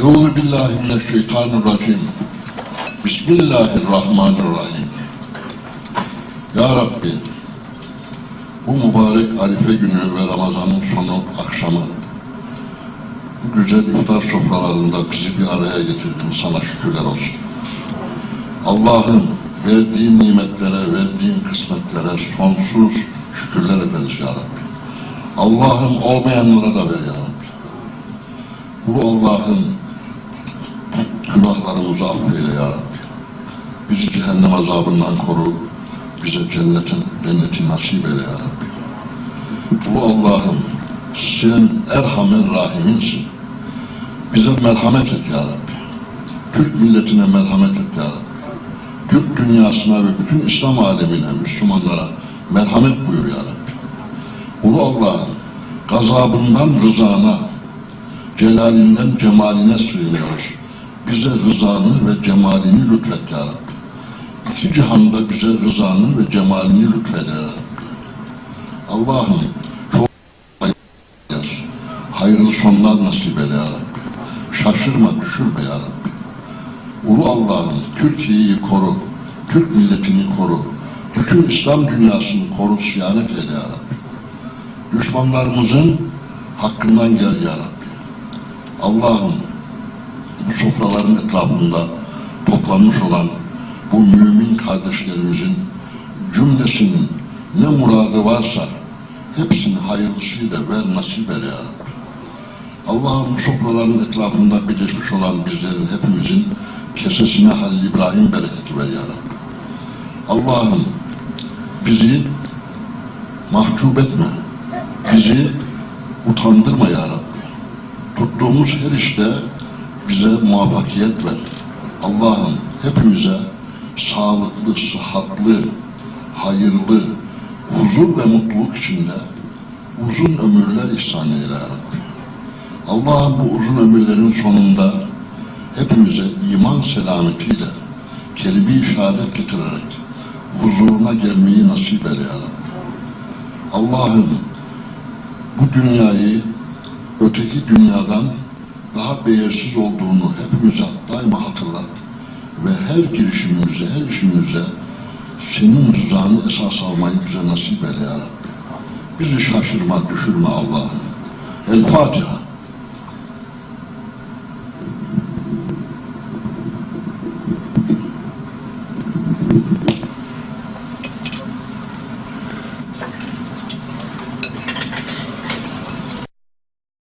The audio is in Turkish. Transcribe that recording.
Euzu billahi mineşşeytanirracim. Bismillahirrahmanirrahim. Ya Rabbi, bu mübarek Arife günü ve Ramazan'ın sonu akşamı bu güzel iftar sofralarında bizi bir araya getirdin. Sana şükürler olsun. Allah'ım verdiğin nimetlere, verdiğin kısmetlere sonsuz şükürler ederiz Ya Rabbi. Allah'ım olmayanlara da ver Ya Rabbi. Bu Allah'ım günahlarımızı affeyle Ya Rabbi. Bizi cehennem azabından koru. Bize cennetin, cenneti nasip eyle Ya Rabbi. Bu Allah'ım sen Erhamen Rahim'insin. Bize merhamet et Ya Rabbi. Türk milletine merhamet et Ya Rabbi. Türk dünyasına ve bütün İslam alemine, Müslümanlara merhamet buyur Ya Rabbi. Ulu Allah'ım gazabından rızana, celalinden cemaline sığınıyoruz. Bize rızanı ve cemalini lütfet Ya Rabbi. İki cihanda bize rızanı ve cemalini lütfet Ya Rabbi. Allah'ım çok hayır, hayırlı sonlar nasip eyle Ya Rabbi. Şaşırma, düşürme Ya Rabbi. Ulu Allah'ım Türkiye'yi koru, Türk milletini koru, bütün İslam dünyasını koru, siyanet eyle Ya Rabbi. Düşmanlarımızın hakkından gel Ya Rabbi. Allah'ım sofraların etrafında toplanmış olan bu mümin kardeşlerimizin cümlesinin ne muradı varsa hepsini hayırlısıyla ver nasip eyle Ya Rabbi. Allah'ım bu sofraların etrafında birleşmiş olan bizlerin hepimizin kesesine Halil İbrahim bereketi ver Ya. Allah'ım bizi mahcup etme. Bizi utandırma Ya Rabbi. Tuttuğumuz her işte bize muvaffakiyet ver. Allah'ım hepimize sağlıklı, sıhhatli, hayırlı, huzur ve mutluluk içinde uzun ömürler ihsan eyle Rabbi. Allah'ım bu uzun ömürlerin sonunda hepimize iman selametiyle kelime-i şehadet getirerek huzuruna gelmeyi nasip eyle Ya. Allah'ım bu dünyayı öteki dünyadan daha değersiz olduğunu hepimize daima hatırlat ve her girişimimize, her işimize senin rızanı esas almayı bize nasip eyle ya Rabbi. Bizi şaşırma, düşürme Allah'ım. El Fatiha.